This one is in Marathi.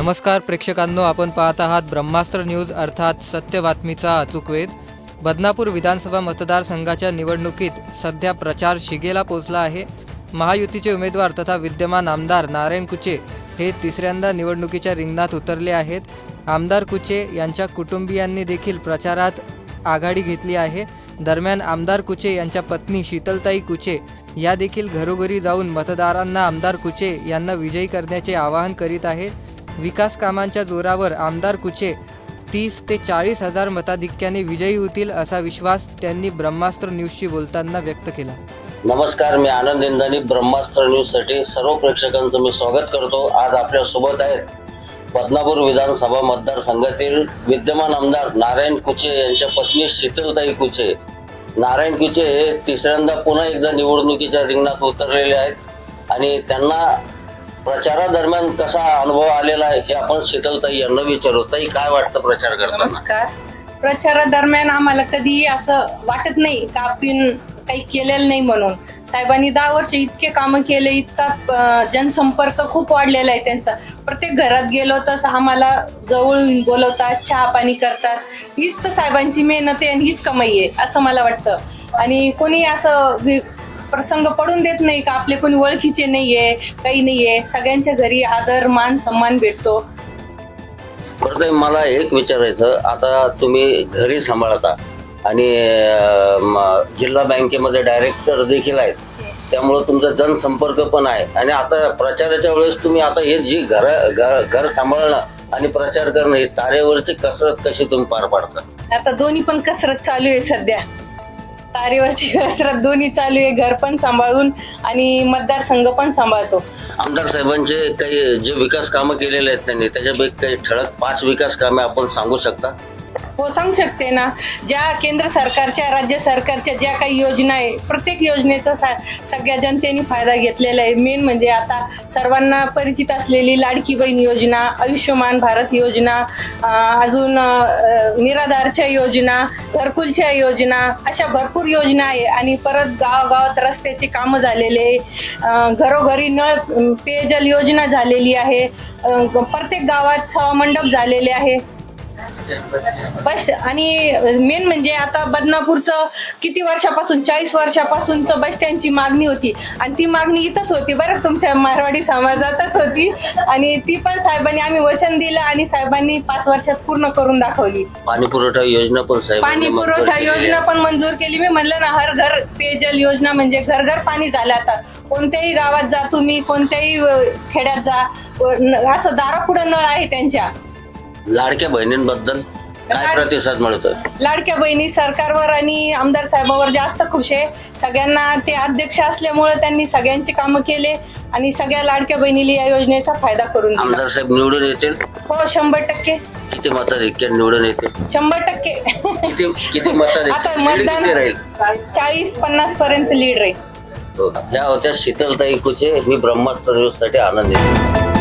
नमस्कार प्रेक्षकांनो आपण पाहत आहात ब्रह्मास्त्र न्यूज अर्थात सत्य बातमीचा अचूक वेध बदनापूर विधानसभा मतदारसंघाच्या निवडणुकीत सध्या प्रचार शिगेला पोचला आहे. महायुतीचे उमेदवार तथा विद्यमान आमदार नारायण कुचे हे तिसऱ्यांदा निवडणुकीच्या रिंगणात उतरले आहेत. आमदार कुचे यांच्या कुटुंबियांनी देखील प्रचारात आघाडी घेतली आहे. दरम्यान आमदार कुचे यांच्या पत्नी शीतलताई कुचे या देखील घरोघरी जाऊन मतदारांना आमदार कुचे यांना विजयी करण्याचे आवाहन करीत आहेत. विकास कामांच्या जोरावर आमदार कुचे तीस ते चाळीस हजार मताधिक्याने विजयी होतील असा विश्वास त्यांनी ब्रह्मास्त्र न्यूजशी बोलताना व्यक्त केला. नमस्कार मी आनंद इंदानी ब्रह्मास्त्र न्यूजसाठी सर्व प्रेक्षकांचं मी स्वागत करतो. आज आपल्यासोबत आहेत बदनापूर विधानसभा मतदारसंघातील विद्यमान आमदार नारायण कुचे यांच्या पत्नी शीतलताई कुचे. नारायण कुचे हे तिसऱ्यांदा पुन्हा एकदा निवडणुकीच्या रिंगणात उतरलेले आहेत आणि त्यांना प्रचारादरम्यान कसा अनुभव आलेला आहे हे आपण शीतलताई यांना विचारू. ताई काय वाटतं प्रचार करताना? नमस्कार. प्रचारादरम्यान आम्हाला कधीही असं वाटत नाही का आपण काही केलेलं नाही म्हणून. साहेबांनी दहा वर्ष इतके कामं केले इतका अं, जनसंपर्क खूप वाढलेला आहे त्यांचा. प्रत्येक घरात गेलो तर आम्हाला जवळून बोलवतात चहा पाणी करतात. हीच तर साहेबांची मेहनत आहे आणि हीच कमाई आहे असं मला वाटतं. आणि कोणी असं वि- प्रसंग पडून देत नाही का? आपले कोणी ओळखीचे नाहीये काही नाहीये. सगळ्यांच्या घरी आदर मान सन्मान भेटतो. बरं मला एक विचारायचं. आता तुम्ही घरी सांभाळता आणि जिल्हा बँकेमध्ये डायरेक्टर देखील आहेत. त्यामुळं तुमचा जनसंपर्क पण आहे. आणि आता प्रचाराच्या वेळेस तुम्ही आता हे जी घर घर घर सांभाळणं आणि प्रचार करणं ही तारेवरची कसरत कशी तुम्ही पार पाडता? आता दोन्ही पण कसरत चालू आहे सध्या. तारेवरची कसरत दोन्ही चालू आहे घर पण सांभाळून आणि मतदारसंघ पण सांभाळतो. आमदार साहेबांचे काही जे विकास कामं केलेले आहेत त्यांनी त्याच्यापैकी काही ठळक पाच विकास कामे आपण सांगू शकता. हो सांगू शकते ना. ज्या केंद्र सरकारच्या राज्य सरकारच्या ज्या काही योजना आहे प्रत्येक योजनेचा सा सगळ्या जनतेने फायदा घेतलेला आहे. मेन म्हणजे आता सर्वांना परिचित असलेली लाडकी बहीण योजना आयुष्यमान भारत योजना अजून निराधारच्या योजना घरकुलच्या योजना अशा भरपूर योजना आहे. आणि परत गावागावात रस्त्याची कामं झालेले आहे. घरोघरी नळ पेयजल योजना झालेली आहे. प्रत्येक गावात सभामंडप झालेले आहे. बस आणि मेन म्हणजे आता बदनापूरचं किती वर्षापासून चाळीस वर्षापासूनचं बस स्टँडची मागणी होती. आणि ती मागणी इथंच होती बरं तुमच्या मारवाडी समाजातच होती. आणि ती पण साहेबांनी आम्ही वचन दिलं आणि साहेबांनी पाच वर्षात पूर्ण करून दाखवली. पाणी पुरवठा योजना पण साहेब पाणी पुरवठा योजना पण मंजूर केली. मी म्हणलं ना हर घर पेयजल योजना म्हणजे घर घर पाणी झालं आता. कोणत्याही गावात जा तुम्ही कोणत्याही खेड्यात जा. असं दारापुढं नळ आहे त्यांच्या. लाडक्या बहिणींबद्दल काय प्रतिसाद मिळतोय? लाडक्या बहिणी सरकारवर आणि आमदार साहेबांवर जास्त खुश आहे. सगळ्यांना ते अध्यक्ष असल्यामुळे त्यांनी सगळ्यांची कामं केले आणि सगळ्या लाडक्या बहिणीला या योजनेचा फायदा करून दिला. आमदार साहेब निवडून येतील? हो शंभर टक्के. किती मताधिक्य निवडून येतील? शंभर टक्के. किती आता मतदान राहील? चाळीस पन्नास पर्यंत लीड राहील. हो. ह्या होत्या शीतलताई कुचे. मी ब्रह्मास्त्र न्यूजसाठी आनंदी.